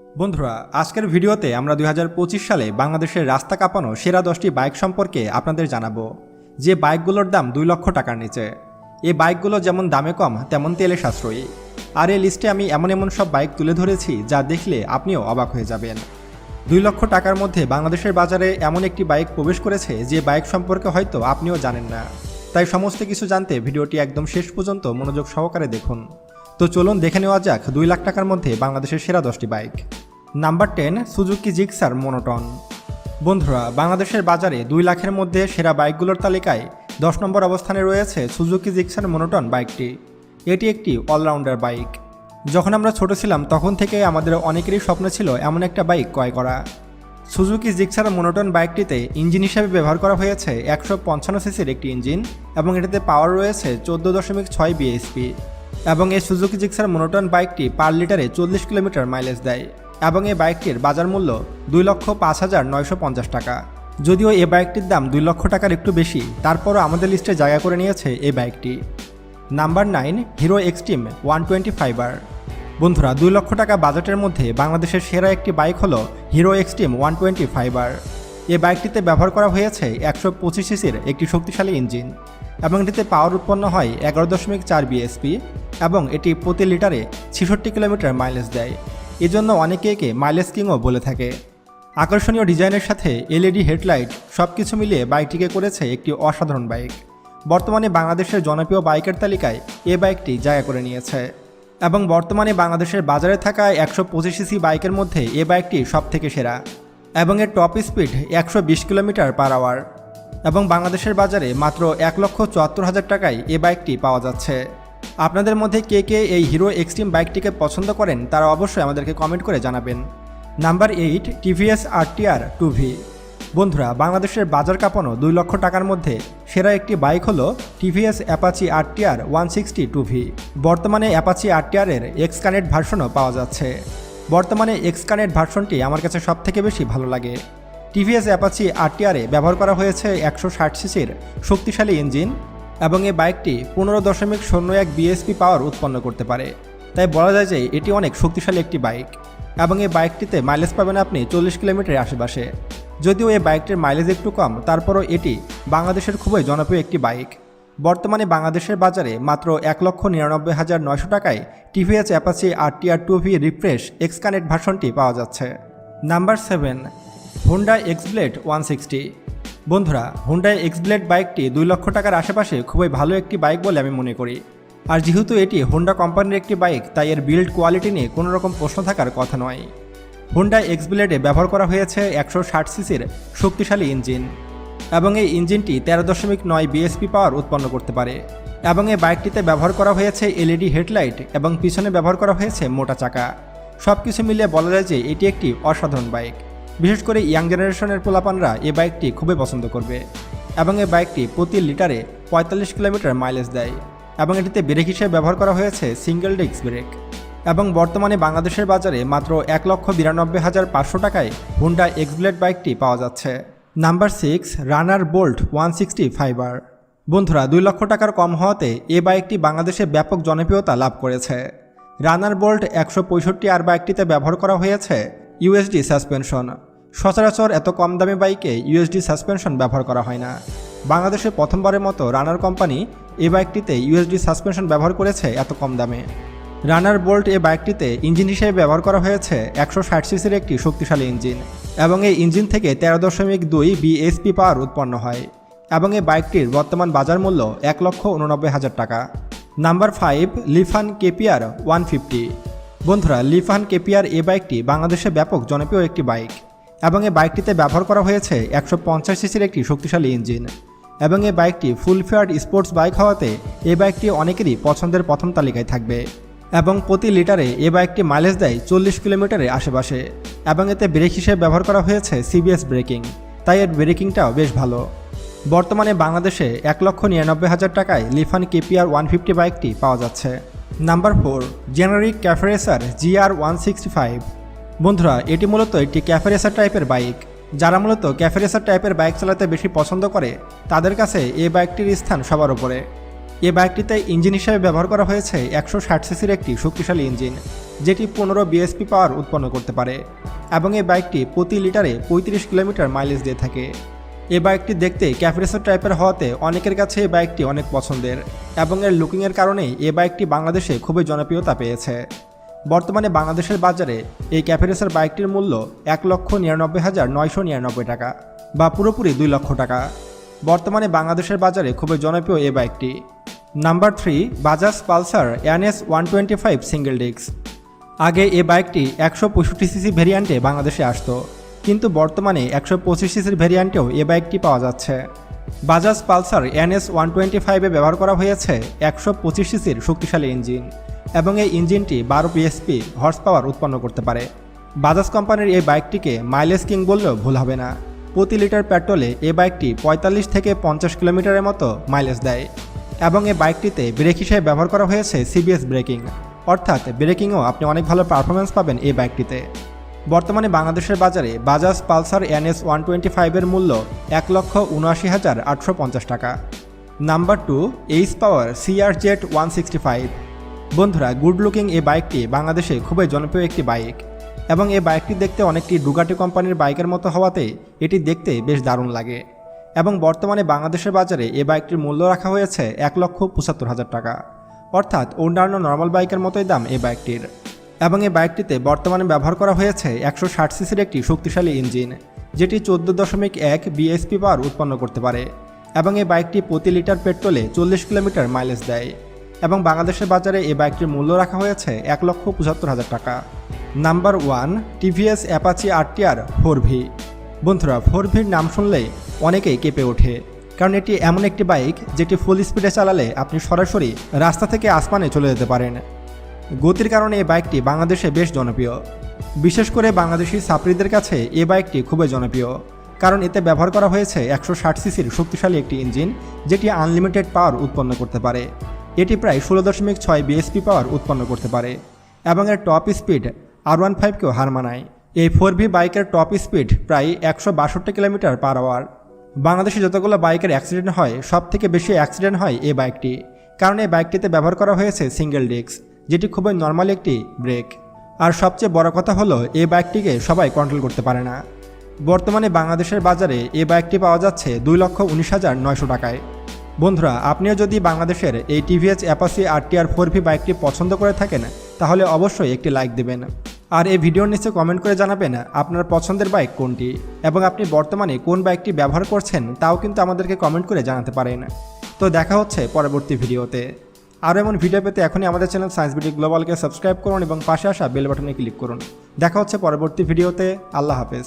বন্ধুরা, আজকের ভিডিওতে আমরা দুই হাজার পঁচিশ সালে বাংলাদেশের রাস্তা কাঁপানো সেরা দশটি বাইক সম্পর্কে আপনাদের জানাব। যে বাইকগুলোর দাম দুই লক্ষ টাকার নিচে। এই বাইকগুলো যেমন দামে কম, তেমন তেলে সাশ্রয়ী। আর এই লিস্টে আমি এমন এমন সব বাইক তুলে ধরেছি যা দেখলে আপনিও অবাক হয়ে যাবেন। দুই লক্ষ টাকার মধ্যে বাংলাদেশের বাজারে এমন একটি বাইক প্রবেশ করেছে যে বাইক সম্পর্কে হয়তো আপনিও জানেন না। তাই সমস্ত কিছু জানতে ভিডিওটি একদম শেষ পর্যন্ত মনোযোগ সহকারে দেখুন। তো চলুন দেখে নেওয়া যাক দুই লাখ টাকার মধ্যে বাংলাদেশের সেরা দশটি bike. Number ten Suzuki Gixxer monotone. বন্ধুরা, বাংলাদেশের বাজারে দুই লাখের মধ্যে সেরা বাইকগুলোর তালিকায় দশ নম্বর অবস্থানে রয়েছে সুজুকি জিক্সার মোনোটন বাইকটি। এটি একটি অলরাউন্ডার বাইক। যখন আমরা ছোট ছিলাম, তখন থেকে আমাদের অনেকেরই স্বপ্ন ছিল এমন একটা বাইক ক্রয় করা। সুজুকি জিক্সার মোনোটন বাইকটিতে ইঞ্জিন হিসেবে ব্যবহার করা হয়েছে একশো পঞ্চান্ন সিসির একটি ইঞ্জিন এবং এটাতে পাওয়ার রয়েছে চোদ্দ দশমিক ছয় বিএসপি। এবং এই সুজুকি জিক্সার মোনোটন বাইকটি পার লিটারে চল্লিশ কিলোমিটার মাইলেজ দেয় এবং এই বাইকটির বাজার মূল্য দুই লক্ষ পাঁচ হাজার নয়শো পঞ্চাশ টাকা। যদিও এই বাইকটির দাম দুই লক্ষ টাকার একটু বেশি, তারপরও আমাদের লিস্টে জায়গা করে নিয়েছে এই বাইকটি। Number nine, Hero Xtreme one twenty fiber. বন্ধুরা, দুই লক্ষ টাকা বাজেটের মধ্যে বাংলাদেশের সেরা একটি বাইক হলো Hero Xtreme one twenty fiber. এ বাইকটিতে ব্যবহার করা হয়েছে একশো পঁচিশ সিসির একটি শক্তিশালী ইঞ্জিন এবং এটিতে পাওয়ার উৎপন্ন হয় এগারো দশমিক চার বিএসপি। এবং এটি প্রতি লিটারে ছেষট্টি কিলোমিটার মাইলেজ দেয়। এজন্য অনেকে একে মাইলেজ কিংও বলে থাকে। আকর্ষণীয় ডিজাইনের সাথে এলইডি হেডলাইট সব কিছু মিলিয়ে বাইকটিকে করেছে একটি অসাধারণ বাইক। বর্তমানে বাংলাদেশের জনপ্রিয় বাইকের তালিকায় এ বাইকটি জায়গা করে নিয়েছে। এবং বর্তমানে বাংলাদেশের বাজারে থাকা একশো পঁচিশ সিসি বাইকের মধ্যে এ বাইকটি সব থেকে সেরা। এবং এর টপ স্পিড একশো বিশ কিলোমিটার পার আওয়ার এবং বাংলাদেশের বাজারে মাত্র এক লক্ষ চুয়াত্তর হাজার টাকায় এ বাইকটি পাওয়া যাচ্ছে। আপনাদের মধ্যে কে কে এই হিরো এক্সট্রিম বাইকটিকে পছন্দ করেন, তারা অবশ্যই আমাদেরকে কমেন্ট করে জানাবেন। Number eight TVS RTR two V বন্ধুরা, বাংলাদেশের বাজার কাঁপানো দুই লক্ষ টাকার মধ্যে সেরা একটি বাইক হলো TVS Apache RTR one sixty two V বর্তমানে অ্যাপাচি আরটিআরের এক্স কানেক্ট ভার্সনও পাওয়া যাচ্ছে। বর্তমানে এক্স কানেক্ট ভার্সনটি আমার কাছে সবথেকে বেশি ভালো লাগে। টিভিএস অ্যাপাচি আরটিআরে ব্যবহার করা হয়েছে একশো ষাট সিসির শক্তিশালী ইঞ্জিন এবং এই বাইকটি পনেরো দশমিক শূন্য এক বিএসপি পাওয়ার উৎপন্ন করতে পারে। তাই বলা যায় যে এটি অনেক শক্তিশালী একটি বাইক এবং এই বাইকটিতে মাইলেজ পাবেন আপনি চল্লিশ কিলোমিটারের আশেপাশে। যদিও এই বাইকটির মাইলেজ একটু কম, তারপরও এটি বাংলাদেশের খুবই জনপ্রিয় একটি বাইক। বর্তমানে বাংলাদেশের বাজারে মাত্র এক লক্ষ নিরানব্বই হাজার নয়শো টাকায় TVS Apache RTR two V refresh X connect ভার্সনটি পাওয়া যাচ্ছে। Number seven Honda Xblade one sixty বন্ধুরা হুন্ডাই এক্সব্লেড বাইকটি দুই লক্ষ টাকার আশেপাশে খুবই ভালো একটি বাইক বলে আমি মনে করি। আর যেহেতু এটি হোন্ডা কোম্পানির একটি বাইক তাই এর বিল্ড কোয়ালিটি নিয়ে কোনো রকম প্রশ্ন থাকার কথা নয়। হোন্ডা এক্সব্লেডে ব্যবহার করা হয়েছে একশো ষাট সিসির শক্তিশালী ইঞ্জিন এবং এই ইঞ্জিনটি তেরো দশমিক নয় বিএসপি পাওয়ার উৎপন্ন করতে পারে এবং এই বাইকটিতে ব্যবহার করা হয়েছে এলইডি হেডলাইট এবং পিছনে ব্যবহার করা হয়েছে মোটা চাকা। সব কিছু মিলিয়ে বলা যায় যে এটি একটি অসাধারণ বাইক বিশেষ করে ইয়াং জেনারেশনের পোলাপানরা এই বাইকটি খুবই পছন্দ করবে এবং এই বাইকটি প্রতি লিটারে পঁয়তাল্লিশ কিলোমিটার মাইলেজ দেয় এবং এটিতে ব্রেক হিসেবে ব্যবহার করা হয়েছে সিঙ্গেল ডিস্ক ব্রেক এবং বর্তমানে বাংলাদেশের বাজারে মাত্র এক লক্ষ বিরানব্বই হাজার পাঁচশো টাকায় হুন্ডা এক্সব্লেড বাইকটি পাওয়া যাচ্ছে। Number six Runner Bolt one sixty fiber. বন্ধুরা, দুই লক্ষ টাকার কম হওয়াতে এ বাইকটি বাংলাদেশে ব্যাপক জনপ্রিয়তা লাভ করেছে। রানার বোল্ট একশো পঁয়ষট্টি আর বাইকটিতে ব্যবহার করা হয়েছে ইউএসডি সাসপেনশন। সচরাচর এত কম দামি বাইকে ইউএসডি সাসপেনশন ব্যবহার করা হয় না। বাংলাদেশে প্রথমবারের মতো রানার কোম্পানি এই বাইকটিতে ইউএসডি সাসপেনশন ব্যবহার করেছে এত কম দামে। রানার বোল্ট এই বাইকটিতে ইঞ্জিন হিসেবে ব্যবহার করা হয়েছে একশো ষাট সিসির একটি শক্তিশালী ইঞ্জিন এবং এই ইঞ্জিন থেকে তেরো দশমিক দুই বিএসপি পাওয়ার উৎপন্ন হয় এবং এই বাইকটির বর্তমান বাজার মূল্য এক লক্ষ উননব্বই হাজার টাকা। Number five, Lifan KPR one fifty. বন্ধুরা, লিফান কেপিআর এ বাইকটি বাংলাদেশে ব্যাপক জনপ্রিয় একটি বাইক। এবং এই বাইকটিতে ব্যবহার করা হয়েছে একশো পঞ্চাশ সিসির একটি শক্তিশালী ইঞ্জিন। এবং এই বাইকটি ফুল ফেয়ার্ড স্পোর্টস বাইক হওয়াতে এই বাইকটি অনেকেরই পছন্দের প্রথম তালিকায় থাকবে। এবং প্রতি লিটারে এ বাইকটি মাইলেজ দেয় চল্লিশ কিলোমিটারের আশেপাশে। এবং এতে ব্রেক হিসেবে ব্যবহার করা হয়েছে সিবিএস ব্রেকিং। তাই এর ব্রেকিংটাও বেশ ভালো। বর্তমানে বাংলাদেশে এক লক্ষ নিরানব্বই হাজার টাকায় লিফান কেপিআর ওয়ান ফিফটি বাইকটি পাওয়া যাচ্ছে। Number four, generic cafe racer GR one sixty five. বন্ধুরা, এটি মূলত একটি ক্যাফেরেসার টাইপের বাইক। যারা মূলত ক্যাফেরেসার টাইপের বাইক চালাতে বেশি পছন্দ করে, তাদের কাছে এই বাইকটির স্থান সবার উপরে। এ বাইকটিতে ইঞ্জিন হিসেবে ব্যবহার করা হয়েছে একশো ষাট সিসির একটি শক্তিশালী ইঞ্জিন, যেটি পনেরো বিএসপি পাওয়ার উৎপন্ন করতে পারে, এবং এই বাইকটি প্রতি লিটারে পঁয়ত্রিশ কিলোমিটার মাইলেজ দিয়ে থাকে। এই বাইকটি দেখতে ক্যাফরেসর টাইপের হওয়াতে অনেকের কাছে এই বাইকটি অনেক পছন্দের, এবং এর লুকিংয়ের কারণেই এ বাইকটি বাংলাদেশে খুবই জনপ্রিয়তা পেয়েছে। বর্তমানে বাংলাদেশের বাজারে এই ক্যাফেরেসার বাইকটির মূল্য এক লক্ষ নিরানব্বই হাজার নয়শো নিরানব্বই টাকা বা পুরোপুরি দুই লক্ষ টাকা। বর্তমানে বাংলাদেশের বাজারে খুবই জনপ্রিয় এই বাইকটি। Number three Bajaj Pulsar NS one twenty five single disc আগে এ বাইকটি একশো পঁয়ষট্টি সিসি ভেরিয়ান্টে বাংলাদেশে আসতো, কিন্তু বর্তমানে একশো পঁচিশ সিসির ভেরিয়ান্টেও এ বাইকটি পাওয়া যাচ্ছে। Bajaj Pulsar NS one twenty ফাইভে ব্যবহার করা হয়েছে একশো পঁচিশ সিসির শক্তিশালী ইঞ্জিন। এবং এই ইঞ্জিনটি বারো পিএসপি হর্স পাওয়ার উৎপন্ন করতে পারে। বাজাজ কোম্পানির এই বাইকটিকে মাইলেজ কিং বললেও ভুল হবে না। প্রতি লিটার পেট্রোলে এই বাইকটি পঁয়তাল্লিশ থেকে পঞ্চাশ কিলোমিটারের মতো মাইলেজ দেয় এবং এই বাইকটিতে ব্রেক হিসেবে ব্যবহার করা হয়েছে সিবিএস ব্রেকিং অর্থাৎ ব্রেকিংও আপনি অনেক ভালো পারফরমেন্স পাবেন এই বাইকটিতে। বর্তমানে বাংলাদেশের বাজারে Bajaj Pulsar NS one twenty ফাইভের মূল্য এক লক্ষ উনআশি হাজার আটশো পঞ্চাশ টাকা। Number two H power CR Z one sixty five বন্ধুরা, গুড লুকিং এই বাইকটি বাংলাদেশে খুবই জনপ্রিয় একটি বাইক। এবং এই বাইকটি দেখতে অনেকটি ডুগাটি কোম্পানির বাইকের মতো হওয়াতে এটি দেখতে বেশ দারুণ লাগে। এবং বর্তমানে বাংলাদেশের বাজারে এই বাইকটির মূল্য রাখা হয়েছে এক লক্ষ পঁচাত্তর হাজার টাকা। অর্থাৎ অন্যান্য নর্মাল বাইকের মতোই দাম এই বাইকটির। এবং এই বাইকটিতে বর্তমানে ব্যবহার করা হয়েছে একশো ষাট সিসির একটি শক্তিশালী ইঞ্জিন, যেটি চোদ্দ দশমিক এক বিএসপি পাওয়ার উৎপন্ন করতে পারে। এবং এই বাইকটি প্রতি লিটার পেট্রোলে চল্লিশ কিলোমিটার মাইলেজ দেয়। এবং বাংলাদেশের বাজারে এই বাইকটির মূল্য রাখা হয়েছে এক লক্ষ পঁচাত্তর হাজার টাকা। Number one, TVS Apache RTR four V বন্ধুরা ফোর ভির নাম শুনলে অনেকেই কেঁপে ওঠে, কারণ এটি এমন একটি বাইক যেটি ফুল স্পিডে চালালে আপনি সরাসরি রাস্তা থেকে আসমানে চলে যেতে পারেন। গতির কারণে এই বাইকটি বাংলাদেশে বেশ জনপ্রিয়। বিশেষ করে বাংলাদেশি ছাত্রীদের কাছে এই বাইকটি খুবই জনপ্রিয়, কারণ এতে ব্যবহার করা হয়েছে একশো ষাট সিসির শক্তিশালী একটি ইঞ্জিন যেটি আনলিমিটেড পাওয়ার উৎপন্ন করতে পারে। এটি প্রায় ষোলো দশমিক ছয় বিএসপি পাওয়ার উৎপন্ন করতে পারে এবং এর টপ স্পিড আর ওয়ান ফাইভকেও হার মানায়। এই ফোর ভি বাইকের টপ স্পিড প্রায় একশো বাষট্টি কিলোমিটার পার আওয়ার। বাংলাদেশে যতগুলো বাইকের অ্যাক্সিডেন্ট হয় সব থেকে বেশি অ্যাক্সিডেন্ট হয় এই বাইকটি, কারণ এই বাইকটিতে ব্যবহার করা হয়েছে সিঙ্গেল ডিস্ক, যেটি খুবই নর্মাল একটি ব্রেক। আর সবচেয়ে বড় কথা হলো, এই বাইকটিকে সবাই কন্ট্রোল করতে পারে না। বর্তমানে বাংলাদেশের বাজারে এই বাইকটি পাওয়া যাচ্ছে দুই লক্ষ উনিশ হাজার নয়শো টাকায়। বন্ধুরা, আপনিও যদি বাংলাদেশের এই TVS Apache RTR four V বাইকটি পছন্দ করে থাকেন, তাহলে অবশ্যই একটি লাইক দেবেন। আর এই ভিডিওর নিচে কমেন্ট করে জানাবেন আপনার পছন্দের বাইক কোনটি এবং আপনি বর্তমানে কোন বাইকটি ব্যবহার করছেন, তাও কিন্তু আমাদেরকে কমেন্ট করে জানাতে পারেন। তো দেখা হচ্ছে পরবর্তী ভিডিওতে। আরও এমন ভিডিও পেতে এখনই আমাদের চ্যানেল সায়েন্স বিডি গ্লোবালকে সাবস্ক্রাইব করুন এবং পাশে আসা বেল বাটনে ক্লিক করুন। দেখা হচ্ছে পরবর্তী ভিডিওতে। আল্লাহ হাফেজ।